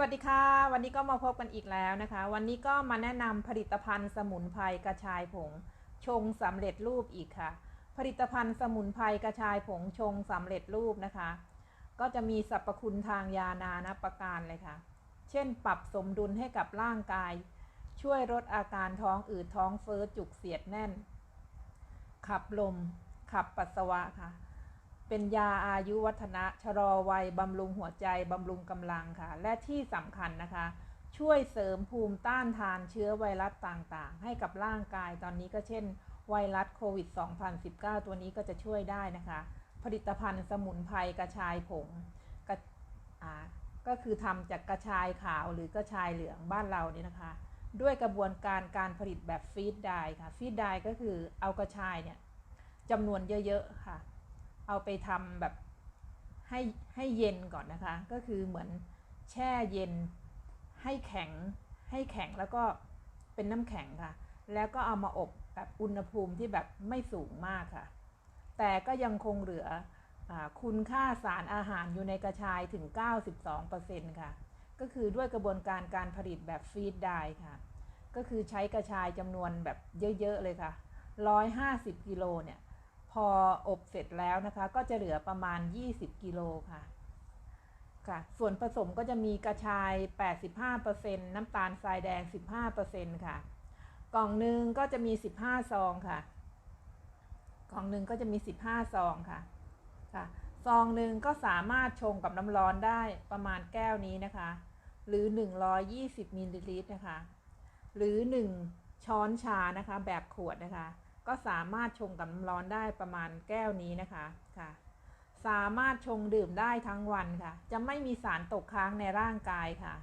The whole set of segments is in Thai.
วัสดีค่ะ วันนี้ก็มาพบกันอีกแล้วนะคะ วันนี้ก็มาแนะนำผลิตภัณฑ์สมุนไพรกระชายผง ชงสำเร็จรูปอีกค่ะ ผลิตภัณฑ์สมุนไพรกระชายผงชงสำเร็จรูปนะคะ ก็จะมีสรรพคุณทางยานานาประการเลยค่ะ เช่น ปรับสมดุลให้กับร่างกาย ช่วยลดอาการท้องอืดท้องเฟ้อจุกเสียดแน่น ขับลม ขับปัสสาวะค่ะ เป็นยาอายุวัฒนะชะลอวัยบำรุงหัวใจบำรุงกำลังค่ะ และที่สำคัญนะคะ ช่วยเสริมภูมิต้านทานเชื้อไวรัสต่างๆ ให้กับร่างกายตอนนี้ก็เช่น ไวรัสโควิด 2019 ตัวนี้ก็จะช่วยได้นะคะ ผลิตภัณฑ์สมุนไพรกระชายผงกระก็คือทำจากกระชายขาวหรือกระชายเหลืองบ้านเราเนี่ยนะคะ ด้วยกระบวนการการผลิตแบบฟีดไดค่ะฟีดไดก็คือเอากระชายเนี่ยจำนวนเยอะๆค่ะ เอาไปทำแบบให้ให้เย็นก่อนนะคะ ก็คือเหมือนแช่เย็นให้แข็งให้แข็งแล้วก็เป็นน้ำแข็งค่ะ แล้วก็เอามาอบแบบอุณหภูมิที่แบบไม่สูงมากค่ะ แต่ก็ยังคงเหลืออคุณค่าสารอาหารอยู่ในกระชายถึง 92%ค่ะ ก็คือด้วยกระบวนการการผลิตแบบฟีดได้ค่ะ ก็คือใช้กระชายจำนวนแบบเยอะ ๆ เลยค่ะ 150 กิโลเนี่ย พออบเสร็จแล้วนะคะก็จะเหลือประมาณ 20 กิโลค่ะค่ะ ส่วนผสมก็จะมีกระชาย 85%น้ำตาลทรายแดง 15%ค่ะ กล่องหนึ่งก็จะมี 15 ซองค่ะ กล่องหนึ่งก็จะมี 15 ซองค่ะ ค่ะ ซองหนึ่งก็สามารถชงกับน้ำร้อนได้ประมาณแก้วนี้นะคะ หรือ 120มิลลิลิตรนะคะ หรือ 1 ช้อนชานะคะ แบบขวดนะคะ ก็สามารถชงกับน้ำร้อนได้ประมาณแก้วนี้นะคะค่ะ สามารถชงดื่มได้ทั้งวันค่ะ จะไม่มีสารตกค้างในร่างกายค่ะ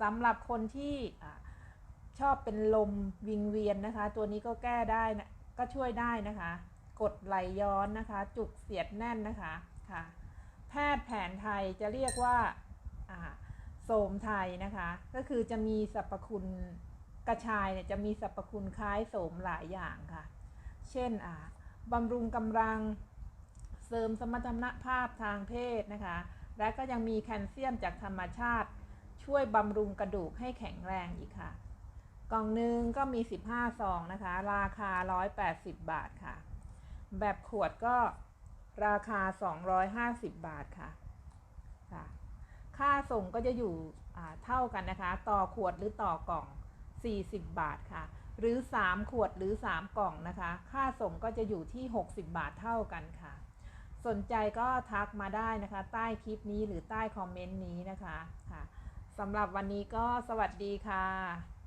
สำหรับคนที่ชอบเป็นลมวิงเวียนนะคะ ตัวนี้ก็แก้ได้นะก็ช่วยได้นะคะ กดไหลย้อนนะคะ จุกเสียดแน่นนะคะค่ะ แพทย์แผนไทยจะเรียกว่าอ่าโสมไทยนะคะ ก็คือจะมีสรรพคุณกระชายเนี่ยจะมีสรรพคุณคล้ายโสมหลายอย่างค่ะ เช่นบำรุงกำลังเสริมสมรรถภาพทางเพศนะคะ และก็ยังมีแคลเซียมจากธรรมชาติ ช่วยบำรุงกระดูกให้แข็งแรงอีกค่ะ กล่องหนึ่งก็มี 15 ซองนะคะ ราคา 180 บาทค่ะ แบบขวดก็ราคา 250 บาทค่ะค่ะ ค่าส่งก็จะอยู่เท่ากันนะคะ ต่อขวดหรือต่อกล่อง 40 บาทค่ะ หรือ 3 ขวดหรือ 3 กล่องนะคะ ค่าส่งก็จะอยู่ที่ 60 บาทเท่ากันค่ะ สนใจก็ทักมาได้นะคะ ใต้คลิปนี้หรือใต้คอมเมนต์นี้นะคะค่ะสำหรับวันนี้ก็สวัสดีค่ะ